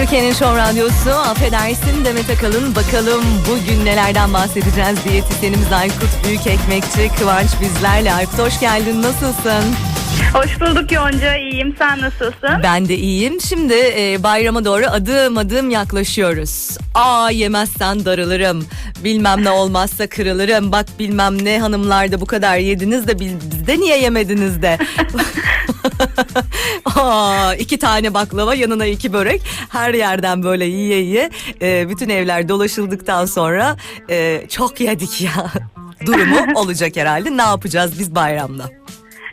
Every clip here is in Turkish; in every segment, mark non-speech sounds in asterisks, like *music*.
Türkiye'nin Şov Radyosu. Affedersin Demet Akalın. Bakalım bugün nelerden bahsedeceğiz. Diyetisyenimiz Aykut Büyükekmekçi Kıvanç bizlerle. Aykut hoş geldin. Nasılsın? Hoş bulduk Yonca. İyiyim. Sen nasılsın? Ben de iyiyim. Şimdi e, bayrama doğru adım adım yaklaşıyoruz. Aa yemezsen darılırım. Bilmem ne olmazsa kırılırım. Bak bilmem ne hanımlarda bu kadar yediniz de bizde niye yemediniz de. *laughs* *laughs* Aa, iki tane baklava yanına iki börek. Her yerden böyle yiye yiye e, bütün evler dolaşıldıktan sonra e, çok yedik ya. *laughs* Durumu olacak herhalde. Ne yapacağız biz bayramda?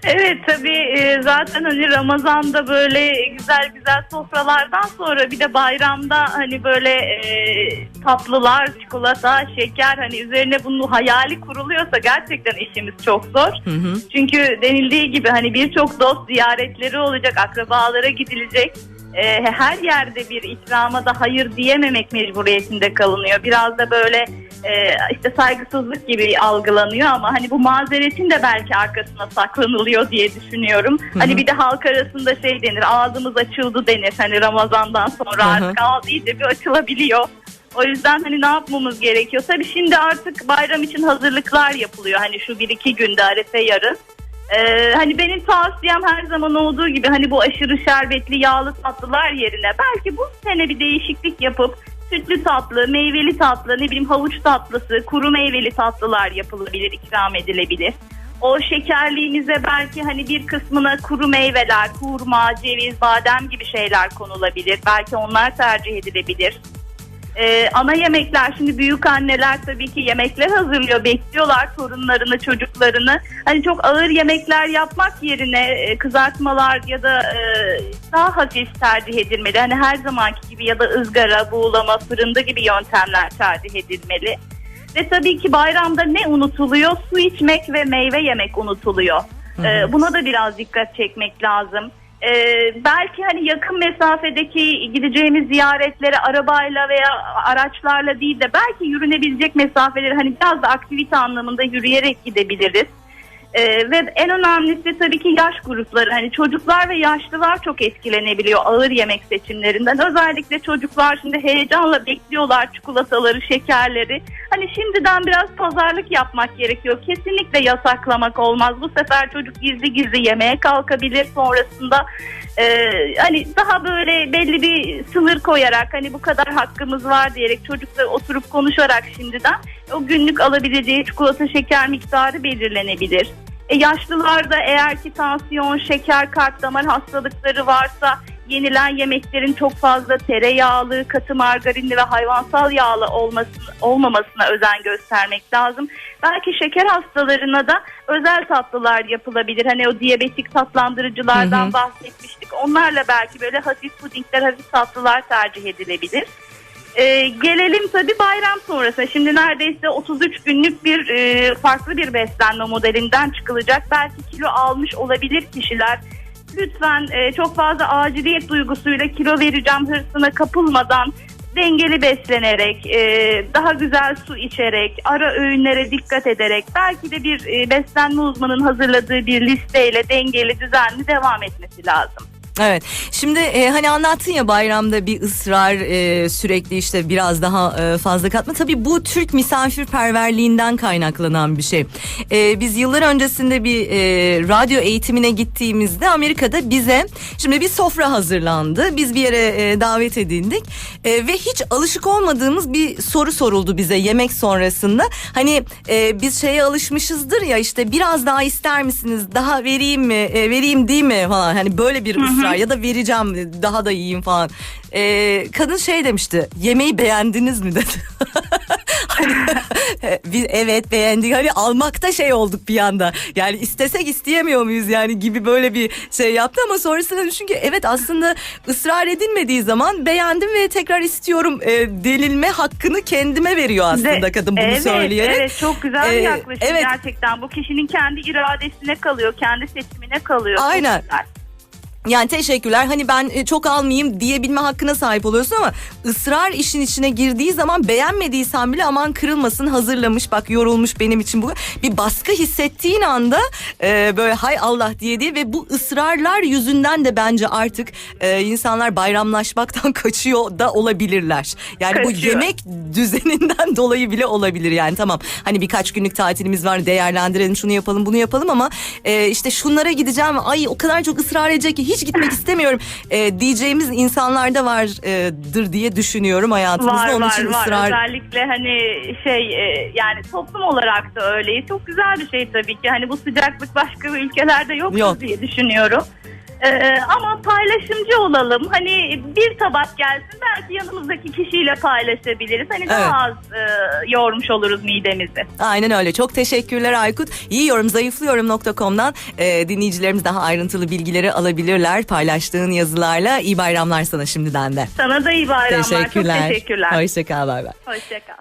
Evet tabii e, zaten hani Ramazan'da böyle güzel güzel sofralardan sonra bir de bayramda hani böyle e, tatlılar, çikolata, şeker hani üzerine bunun hayali kuruluyorsa gerçekten işimiz çok zor. Hı hı. Çünkü denildiği gibi hani birçok dost ziyaretleri olacak, akrabalara gidilecek. Ee, her yerde bir ikrama da hayır diyememek mecburiyetinde kalınıyor. Biraz da böyle e, işte saygısızlık gibi algılanıyor ama hani bu mazeretin de belki arkasına saklanılıyor diye düşünüyorum. hı. Hani bir de halk arasında şey denir, ağzımız açıldı denir. Hani Ramazan'dan sonra Hı hı. artık ağız iyice bir açılabiliyor. O yüzden hani ne yapmamız gerekiyor? Tabii şimdi artık bayram için hazırlıklar yapılıyor. Hani şu bir iki günde Arefe yarın. Ee, hani benim tavsiyem her zaman olduğu gibi hani bu aşırı şerbetli yağlı tatlılar yerine belki bu sene bir değişiklik yapıp sütlü tatlı, meyveli tatlı, ne bileyim havuç tatlısı, kuru meyveli tatlılar yapılabilir, ikram edilebilir. O şekerliğinize belki hani bir kısmına kuru meyveler, hurma, ceviz, badem gibi şeyler konulabilir. Belki onlar tercih edilebilir. Ee, ana yemekler şimdi büyük anneler tabii ki yemekler hazırlıyor bekliyorlar torunlarını çocuklarını. Hani çok ağır yemekler yapmak yerine e, kızartmalar ya da e, daha hafif tercih edilmeli. Hani her zamanki gibi ya da ızgara buğulama fırında gibi yöntemler tercih edilmeli. Ve tabii ki bayramda ne unutuluyor? Su içmek ve meyve yemek unutuluyor. Ee, buna da biraz dikkat çekmek lazım. Ee, belki hani yakın mesafedeki gideceğimiz ziyaretlere arabayla veya araçlarla değil de belki yürünebilecek mesafeleri hani biraz da aktivite anlamında yürüyerek gidebiliriz. Ee, ve en önemlisi tabii ki yaş grupları hani çocuklar ve yaşlılar çok etkilenebiliyor ağır yemek seçimlerinden. Özellikle çocuklar şimdi heyecanla bekliyorlar çikolataları, şekerleri. Hani şimdiden biraz pazarlık yapmak gerekiyor. Kesinlikle yasaklamak olmaz. Bu sefer çocuk gizli gizli yemeye kalkabilir sonrasında. e, hani daha böyle belli bir sınır koyarak hani bu kadar hakkımız var diyerek çocukla oturup konuşarak şimdiden o günlük alabileceği çikolata şeker miktarı belirlenebilir. E, yaşlılarda eğer ki tansiyon, şeker, kalp damar hastalıkları varsa yenilen yemeklerin çok fazla tereyağlı, katı margarinli ve hayvansal yağlı olmasın, olmamasına özen göstermek lazım. Belki şeker hastalarına da özel tatlılar yapılabilir. Hani o diyabetik tatlandırıcılardan Hı hı. bahsetmiştik. Onlarla belki böyle hafif pudingler, hafif tatlılar tercih edilebilir. Ee, gelelim tabii bayram sonrası. Şimdi neredeyse 33 günlük bir e, farklı bir beslenme modelinden çıkılacak. Belki kilo almış olabilir kişiler. Lütfen e, çok fazla aciliyet duygusuyla kilo vereceğim hırsına kapılmadan dengeli beslenerek, e, daha güzel su içerek, ara öğünlere dikkat ederek belki de bir e, beslenme uzmanının hazırladığı bir listeyle dengeli, düzenli devam etmesi lazım. Evet. Şimdi e, hani anlattın ya bayramda bir ısrar e, sürekli işte biraz daha e, fazla katma. Tabii bu Türk misafirperverliğinden kaynaklanan bir şey. E, biz yıllar öncesinde bir e, radyo eğitimine gittiğimizde Amerika'da bize şimdi bir sofra hazırlandı. Biz bir yere e, davet edildik E, ve hiç alışık olmadığımız bir soru soruldu bize yemek sonrasında. Hani e, biz şeye alışmışızdır ya işte biraz daha ister misiniz? Daha vereyim mi? E, vereyim değil mi falan. Hani böyle bir ısrar ya da vereceğim daha da yiyeyim falan. E, kadın şey demişti. Yemeği beğendiniz mi dedi. *laughs* Hani, biz evet beğendik. Hani almakta şey olduk bir anda. Yani istesek isteyemiyor muyuz yani gibi böyle bir şey yaptı ama sonrasında düşün ki evet aslında ısrar edilmediği zaman beğendim ve tekrar istiyorum e, denilme hakkını kendime veriyor aslında De- kadın bunu evet, söyleyerek. Evet çok güzel bir Ee, yaklaşım evet. gerçekten. Bu kişinin kendi iradesine kalıyor, kendi seçimine kalıyor. Aynen. güzel. Yani teşekkürler. Hani ben e, çok almayayım diyebilme hakkına sahip oluyorsun ama ısrar işin içine girdiği zaman beğenmediysen bile aman kırılmasın hazırlamış bak yorulmuş benim için bu. Bir baskı hissettiğin anda e, böyle hay Allah diye diye ve bu ısrarlar yüzünden de bence artık e, insanlar bayramlaşmaktan *laughs* kaçıyor da olabilirler. Yani bu Kaçıyor. yemek düzeninden *laughs* dolayı bile olabilir yani tamam. Hani birkaç günlük tatilimiz var değerlendirelim şunu yapalım bunu yapalım ama e, işte şunlara gideceğim ay o kadar çok ısrar edecek ki hiç gitmek istemiyorum e, diyeceğimiz insanlar da vardır diye düşünüyorum hayatımızda. Var Onun var için var. ısrar Özellikle hani şey e, yani toplum olarak da öyleyiz. Çok güzel bir şey tabii ki. Hani bu sıcaklık başka ülkelerde Yok. diye düşünüyorum. Ee, ama paylaşımcı olalım. Hani bir tabak gelsin belki yanımızdaki kişiyle paylaşabiliriz. Hani daha az e, yormuş oluruz midemizi. Aynen öyle. Çok teşekkürler Aykut. Yiyorum zayıflıyorum.com'dan e, dinleyicilerimiz daha ayrıntılı bilgileri alabilirler paylaştığın yazılarla. İyi bayramlar sana şimdiden de. Sana da iyi bayramlar. Teşekkürler. Çok teşekkürler. Hoşçakal bay bay. Hoşçakal.